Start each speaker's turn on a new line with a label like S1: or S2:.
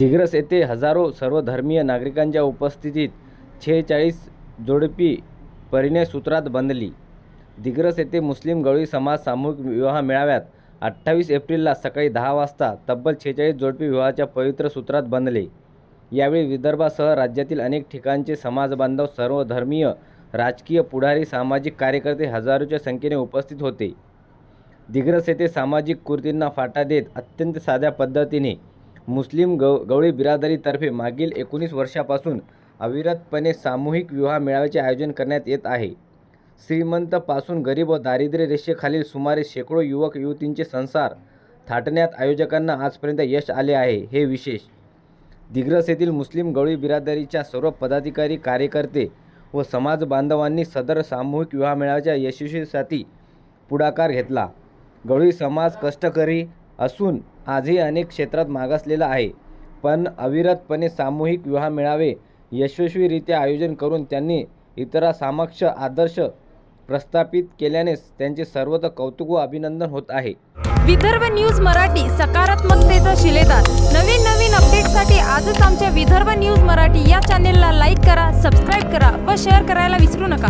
S1: दिग्रस येथे हजारो सर्वधर्मीय नागरिकांच्या उपस्थितीत शेहेचाळीस जोडपी परिणयसूत्रात बंधली दिग्रस येथे मुस्लिम गवळी समाज सामूहिक विवाह मेळाव्यात अठ्ठावीस एप्रिलला सकाळी दहा वाजता तब्बल छेचाळीस जोडपी विवाहाच्या पवित्र सूत्रात बंधले यावेळी विदर्भासह राज्यातील अनेक ठिकाणचे समाजबांधव सर्वधर्मीय राजकीय पुढारी सामाजिक कार्यकर्ते हजारोच्या संख्येने उपस्थित होते. दिग्रस येथे सामाजिक कृतींना फाटा देत अत्यंत साध्या पद्धतीने मुस्लिम गव गवळी बिरादरीतर्फे मागील एकोणीस वर्षापासून अविरतपणे सामूहिक विवाह मेळाव्याचे आयोजन करण्यात येत आहे. श्रीमंतपासून गरीब व दारिद्र्य रेषेखालील सुमारे शेकडो युवक युवतींचे संसार थाटण्यात आयोजकांना आजपर्यंत यश आले आहे हे विशेष. दिग्रस येथील मुस्लिम गवळी बिरादरीच्या सर्व पदाधिकारी कार्यकर्ते व समाज बांधवांनी सदर सामूहिक विवाह मेळाव्याच्या यशस्वीसाठी पुढाकार घेतला. गवळी समाज कष्टकरी असून आजही अनेक क्षेत्रात मागासलेला आहे. पण अविरतपणे सामूहिक विवाह मेळावे यशस्वीरित्या आयोजन करून त्यांनी इतरांसमक्ष आदर्श प्रस्थापित केल्यानेच त्यांचे सर्वत्र कौतुक व अभिनंदन होत आहे.
S2: विदर्भ न्यूज मराठी सकारात्मकतेचा शिलेदार. नवीन नवीन अपडेटसाठी आजच आमच्या विदर्भ न्यूज मराठी या चॅनेलला लाईक करा सबस्क्राईब करा व शेअर करायला विसरू नका.